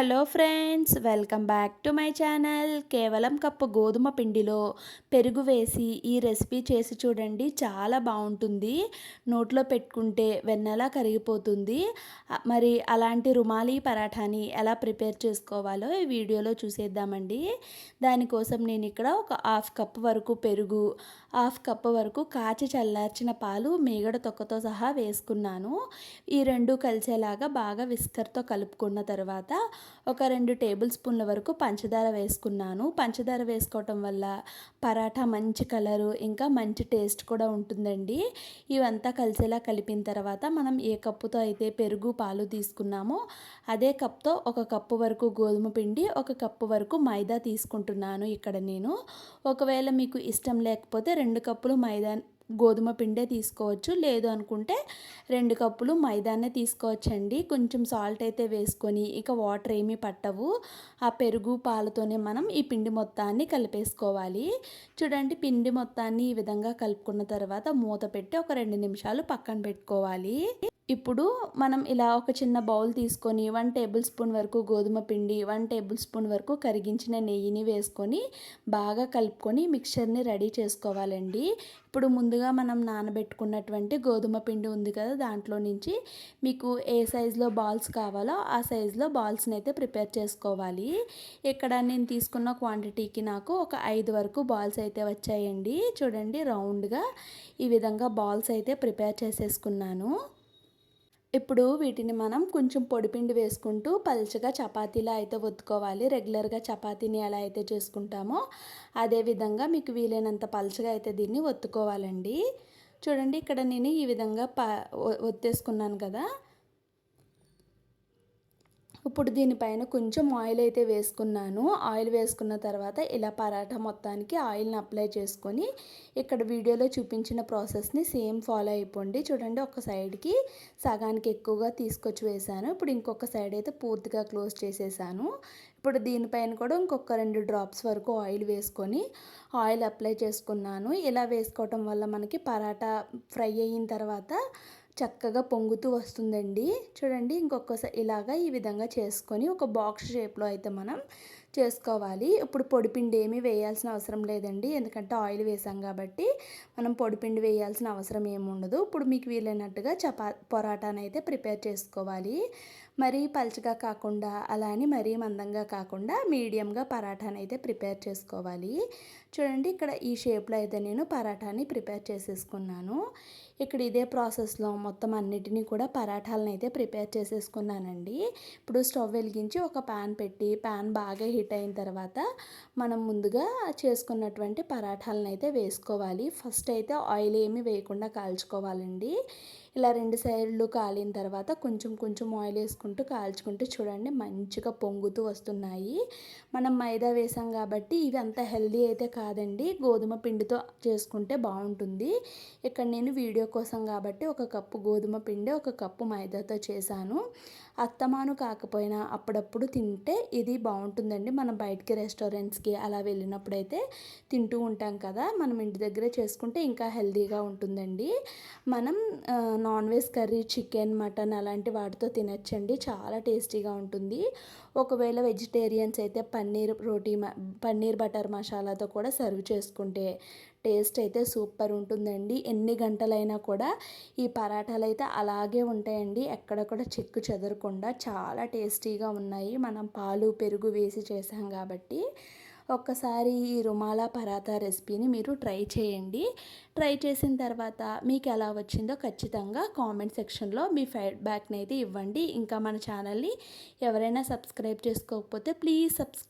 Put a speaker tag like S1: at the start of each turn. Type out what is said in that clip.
S1: Hello friends welcome back to my channel. కేవలం కప్పు గోధుమ పిండిలో పెరుగు వేసి ఈ రెసిపీ చేసి చూడండి చాలా బాగుంటుంది. నోట్లో పెట్టుకుంటే వెన్నెలా కరిగిపోతుంది. మరి అలాంటి రుమాలి పరాఠాని ఎలా ప్రిపేర్ చేసుకోవాలో ఈ వీడియోలో చూసేద్దామండి. దానికోసం నేను ఇక్కడ ఒక హాఫ్ కప్ వరకు పెరుగు హాఫ్ కప్ వరకు కాచి చల్లార్చిన పాలు మేగడ తొక్కతో సహా వేసుకున్నాను. ఈ రెండు కలిసేలాగా బాగా విస్కర్తో కలుపుకున్న తర్వాత ఒక రెండు టేబుల్ స్పూన్ల వరకు పంచదార వేసుకున్నాను. పంచదార వేసుకోవటం వల్ల పరాఠా మంచి కలరు ఇంకా మంచి టేస్ట్ కూడా ఉంటుందండి. ఇవంతా కలిసేలా కలిపిన తర్వాత మనం ఏ కప్పుతో అయితే పెరుగు పాలు తీసుకున్నామో అదే కప్తో ఒక కప్పు వరకు గోధుమ పిండి ఒక కప్పు వరకు మైదా తీసుకుంటున్నాను ఇక్కడ నేను. ఒకవేళ మీకు ఇష్టం లేకపోతే రెండు కప్పులు మైదా గోధుమ పిండే తీసుకోవచ్చు. లేదు అనుకుంటే రెండు కప్పులు మైదానే తీసుకోవచ్చండి. కొంచెం సాల్ట్ అయితే వేసుకొని ఇక వాటర్ ఏమీ పట్టవు. ఆ పెరుగు పాలతోనే మనం ఈ పిండి మొత్తాన్ని కలిపేసుకోవాలి. చూడండి పిండి మొత్తాన్ని ఈ విధంగా కలుపుకున్న తర్వాత మూత పెట్టి ఒక రెండు నిమిషాలు పక్కన పెట్టుకోవాలి. ఇప్పుడు మనం ఇలా ఒక చిన్న బౌల్ తీసుకొని వన్ టేబుల్ స్పూన్ వరకు గోధుమ పిండి వన్ టేబుల్ స్పూన్ వరకు కరిగించిన నెయ్యిని వేసుకొని బాగా కలుపుకొని మిక్చర్ని రెడీ చేసుకోవాలండి. ఇప్పుడు ముందుగా మనం నానబెట్టుకున్నటువంటి గోధుమ పిండి ఉంది కదా దాంట్లో నుంచి మీకు ఏ సైజులో బాల్స్ కావాలో ఆ సైజులో బాల్స్ని అయితే ప్రిపేర్ చేసుకోవాలి. ఇక్కడ నేను తీసుకున్న క్వాంటిటీకి నాకు ఒక ఐదు వరకు బాల్స్ అయితే వచ్చాయండి. చూడండి రౌండ్గా ఈ విధంగా బాల్స్ అయితే ప్రిపేర్ చేసేసుకున్నాను. ఇప్పుడు వీటిని మనం కొంచెం పొడిపిండి వేసుకుంటూ పల్చగా చపాతీలా అయితే ఒత్తుకోవాలి. రెగ్యులర్గా చపాతీని ఎలా అయితే చేసుకుంటామో అదేవిధంగా మీకు వీలైనంత పల్చగా అయితే దీన్ని ఒత్తుకోవాలండి. చూడండి ఇక్కడ నేను ఈ విధంగా ప ఒత్తేసుకున్నాను కదా. ఇప్పుడు దీనిపైన కొంచెం ఆయిల్ అయితే వేసుకున్నాను. ఆయిల్ వేసుకున్న తర్వాత ఇలా పరాటా మొత్తానికి ఆయిల్ని అప్లై చేసుకొని ఇక్కడ వీడియోలో చూపించిన ప్రాసెస్ని సేమ్ ఫాలో అయిపోండి. చూడండి ఒక సైడ్కి సగానికి ఎక్కువగా తీసుకొచ్చి వేసాను. ఇప్పుడు ఇంకొక సైడ్ అయితే పూర్తిగా క్లోజ్ చేసేసాను. ఇప్పుడు దీనిపైన కూడా ఇంకొక రెండు డ్రాప్స్ వరకు ఆయిల్ వేసుకొని ఆయిల్ అప్లై చేసుకున్నాను. ఇలా వేసుకోవటం వల్ల మనకి పరాటా ఫ్రై అయిన తర్వాత చక్కగా పొంగుతూ వస్తుందండి. చూడండి ఇంకొకసారి ఇలాగా ఈ విధంగా చేసుకొని ఒక బాక్స్ షేప్లో అయితే మనం చేసుకోవాలి. ఇప్పుడు పొడిపిండి ఏమీ వేయాల్సిన అవసరం లేదండి. ఎందుకంటే ఆయిల్ వేసాం కాబట్టి మనం పొడిపిండి వేయాల్సిన అవసరం ఏమి ఉండదు ఇప్పుడు మీకు వీలైనట్టుగా చపా పొరాటాని అయితే ప్రిపేర్ చేసుకోవాలి. మరీ పలచగా కాకుండా అలా అని మరీ మందంగా కాకుండా మీడియంగా పరాఠాని అయితే ప్రిపేర్ చేసుకోవాలి. చూడండి ఇక్కడ ఈ షేప్లో అయితే నేను పరాఠాని ప్రిపేర్ చేసేసుకున్నాను. ఇక్కడ ఇదే ప్రాసెస్లో మొత్తం అన్నిటినీ కూడా పరాఠాలను అయితే ప్రిపేర్ చేసేసుకున్నానండి. ఇప్పుడు స్టవ్ వెలిగించి ఒక ప్యాన్ పెట్టి ప్యాన్ బాగా హీట్ అయిన తర్వాత మనం ముందుగా చేసుకున్నటువంటి పరాఠాలను అయితే వేసుకోవాలి. ఫస్ట్ అయితే ఆయిల్ ఏమి వేయకుండా కాల్చుకోవాలండి. ఇలా రెండు సైడ్లు కాలిన తర్వాత కొంచెం కొంచెం ఆయిల్ వేసుకుంటూ కాల్చుకుంటూ చూడండి మంచిగా పొంగుతూ వస్తున్నాయి. మనం మైదా వేసాం కాబట్టి ఇవి అంత హెల్దీ అయితే కాదండి. గోధుమ పిండితో చేసుకుంటే బాగుంటుంది. ఇక్కడ నేను వీడియో కోసం కాబట్టి ఒక కప్పు గోధుమ పిండి ఒక కప్పు మైదాతో చేశాను. అత్తమాను కాకపోయినా అప్పుడప్పుడు తింటే ఇది బాగుంటుందండి. మనం బయటికి రెస్టారెంట్స్కి అలా వెళ్ళినప్పుడైతే తింటూ ఉంటాం కదా. మనం ఇంటి దగ్గరే చేసుకుంటే ఇంకా హెల్తీగా ఉంటుందండి. మనం non veg curry chicken mutton అలాంటి వాటితో తినచ్చండి. చాలా టేస్టీగా ఉంటుంది. ఒకవేళ వెజిటేరియన్స్ అయితే పన్నీర్ రోటీ పన్నీర్ బటర్ మసాలాతో కూడా సర్వ్ చేసుకుంటే టేస్ట్ అయితే సూపర్ ఉంటుందండి. ఎన్ని గంటలైనా కూడా ఈ పరాటాలు అయితే అలాగే ఉంటాయండి. ఎక్కడ కూడా చెక్కు చెదరకుండా చాలా టేస్టీగా ఉన్నాయి. మనం పాలు పెరుగు వేసి చేసాం కాబట్టి ఒక్కసారి ఈ రుమాలా పరాతా రెసిపీని మీరు ట్రై చేయండి. ట్రై చేసిన తర్వాత మీకు ఎలా వచ్చిందో ఖచ్చితంగా కామెంట్ సెక్షన్లో మీ ఫీడ్బ్యాక్ని అయితే ఇవ్వండి. ఇంకా మన ఛానల్ని ఎవరైనా సబ్స్క్రైబ్ చేసుకోకపోతే ప్లీజ్ సబ్స్క్రైబ్